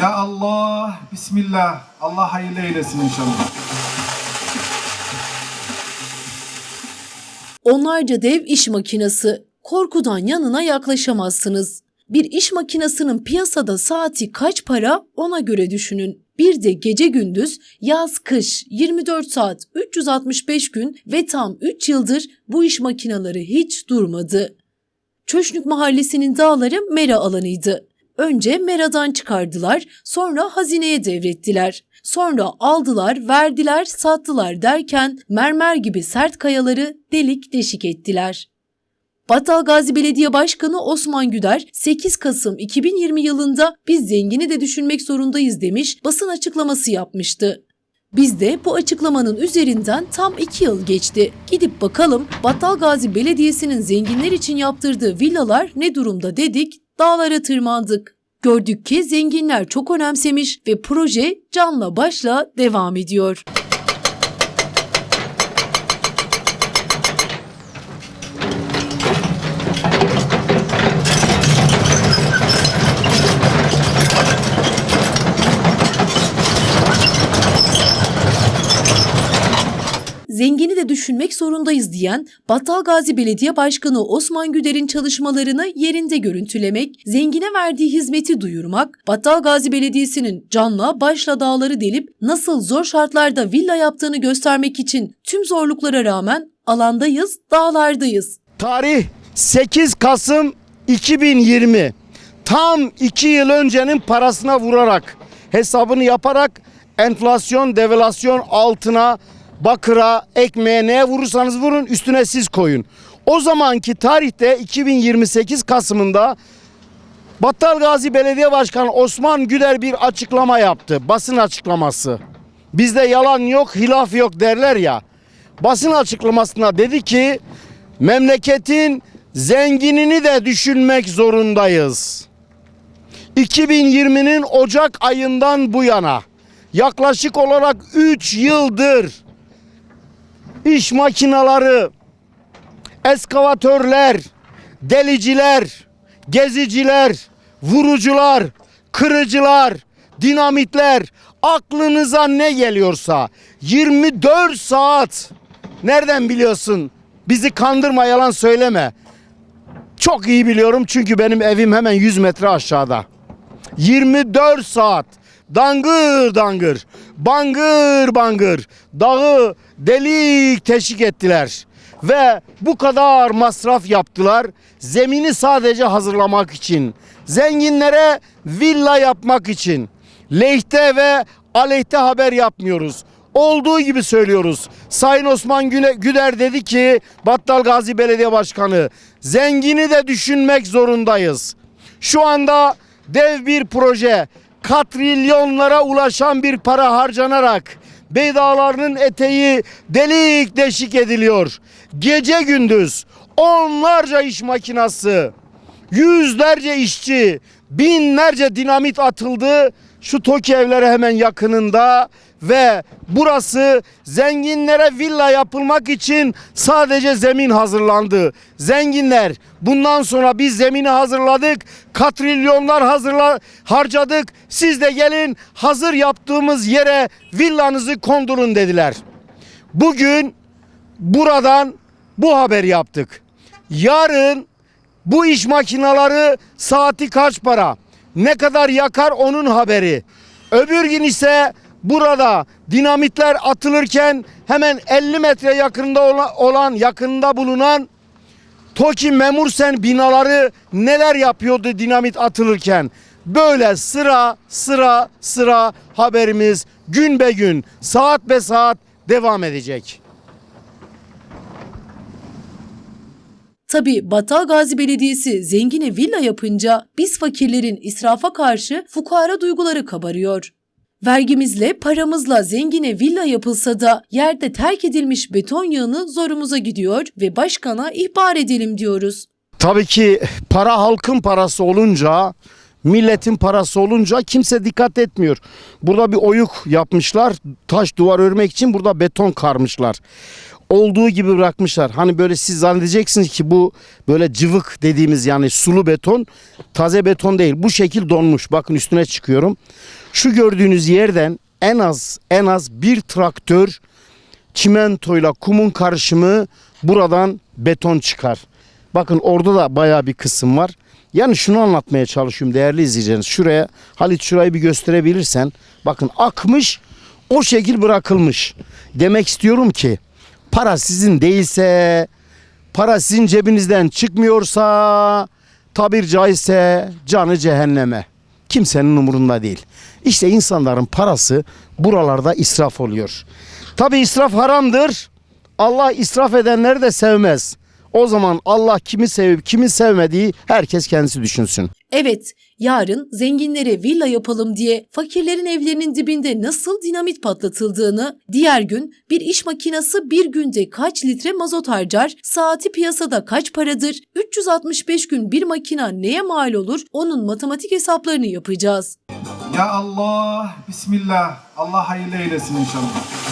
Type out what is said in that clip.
Ya Allah, Bismillah. Allah hayırlı eylesin inşallah. Onlarca dev iş makinesi. Korkudan yanına yaklaşamazsınız. Bir iş makinesinin piyasada saati kaç para ona göre düşünün. Bir de gece gündüz, yaz kış, 24 saat, 365 gün ve tam 3 yıldır bu iş makineleri hiç durmadı. Çöşnük Mahallesi'nin dağları mera alanıydı. Önce meradan çıkardılar, sonra hazineye devrettiler. Sonra aldılar, verdiler, sattılar derken mermer gibi sert kayaları delik deşik ettiler. Battal Gazi Belediye Başkanı Osman Güder 8 Kasım 2020 yılında biz zengini de düşünmek zorundayız demiş basın açıklaması yapmıştı. Biz de bu açıklamanın üzerinden tam 2 yıl geçti. Gidip bakalım Battal Gazi Belediyesi'nin zenginler için yaptırdığı villalar ne durumda dedik, dağlara tırmandık. Gördük ki zenginler çok önemsemiş ve proje canla başla devam ediyor. zengini de düşünmek zorundayız diyen Battal Gazi Belediye Başkanı Osman Güder'in çalışmalarını yerinde görüntülemek, zengine verdiği hizmeti duyurmak, Battal Gazi Belediyesi'nin canla başla dağları delip nasıl zor şartlarda villa yaptığını göstermek için tüm zorluklara rağmen alandayız, dağlardayız. Tarih 8 Kasım 2020. Tam 2 yıl öncenin parasına vurarak, hesabını yaparak enflasyon, devalüasyon altına, bakıra, ekmeğe neye vurursanız vurun üstüne siz koyun. O zamanki tarihte 2028 Kasım'ında Battal Gazi Belediye Başkanı Osman Güler bir açıklama yaptı. Basın açıklaması. Bizde yalan yok, hilaf yok derler ya. Basın açıklamasında dedi ki memleketin zenginini de düşünmek zorundayız. 2020'nin Ocak ayından bu yana yaklaşık olarak 3 yıldır iş makineleri, eskavatörler, deliciler, geziciler, vurucular, kırıcılar, dinamitler aklınıza ne geliyorsa 24 saat nereden biliyorsun? Bizi kandırma yalan söyleme. Çok iyi biliyorum çünkü benim evim hemen 100 metre aşağıda. 24 saat dangır dangır, bangır bangır dağı delik teşvik ettiler. Ve bu kadar masraf yaptılar. Zemini sadece hazırlamak için. Zenginlere villa yapmak için. Lehte ve aleyhte haber yapmıyoruz. Olduğu gibi söylüyoruz. Sayın Osman Güder dedi ki Battal Gazi Belediye Başkanı zengini de düşünmek zorundayız. Şu anda dev bir proje katrilyonlara ulaşan bir para harcanarak Beydağlarının eteği delik deşik ediliyor. Gece gündüz onlarca iş makinası, yüzlerce işçi, binlerce dinamit atıldı. Şu TOKİ evleri hemen yakınında ve burası zenginlere villa yapılmak için sadece zemin hazırlandı. Zenginler bundan sonra biz zemini hazırladık, katrilyonlar hazırla harcadık. Siz de gelin hazır yaptığımız yere villanızı kondurun dediler. Bugün buradan bu haber yaptık. Yarın bu iş makineleri saati kaç para? Ne kadar yakar onun haberi. Öbür gün ise burada dinamitler atılırken hemen 50 metre yakında ola- olan yakında bulunan TOKİ Memursen binaları neler yapıyordu dinamit atılırken. Böyle sıra sıra sıra haberimiz gün be gün saat be saat devam edecek. Tabi Battal Gazi Belediyesi zengine villa yapınca biz fakirlerin israfa karşı fukara duyguları kabarıyor. Vergimizle, paramızla zengine villa yapılsa da yerde terk edilmiş beton yığını zorumuza gidiyor ve başkana ihbar edelim diyoruz. Tabii ki para halkın parası olunca, milletin parası olunca kimse dikkat etmiyor. Burada bir oyuk yapmışlar, taş duvar örmek için burada beton karmışlar. Olduğu gibi bırakmışlar. Hani böyle siz zannedeceksiniz ki bu böyle cıvık dediğimiz yani sulu beton taze beton değil. Bu şekil donmuş. Bakın üstüne çıkıyorum. Şu gördüğünüz yerden en az en az bir traktör çimentoyla kumun karışımı buradan beton çıkar. Bakın orada da bayağı bir kısım var. Yani şunu anlatmaya çalışıyorum değerli izleyicileriniz. Şuraya Halit şurayı bir gösterebilirsen. Bakın akmış o şekil bırakılmış. Demek istiyorum ki para sizin değilse para sizin cebinizden çıkmıyorsa tabir caizse canı cehenneme. Kimsenin umurunda değil. İşte insanların parası buralarda israf oluyor. Tabi israf haramdır. Allah israf edenleri de sevmez. O zaman Allah kimi sevip kimi sevmediği herkes kendisi düşünsün. Evet, yarın zenginlere villa yapalım diye fakirlerin evlerinin dibinde nasıl dinamit patlatıldığını, diğer gün bir iş makinası bir günde kaç litre mazot harcar, saati piyasada kaç paradır, 365 gün bir makina neye mal olur onun matematik hesaplarını yapacağız. Ya Allah, Bismillah. Allah hayırlı eylesin inşallah.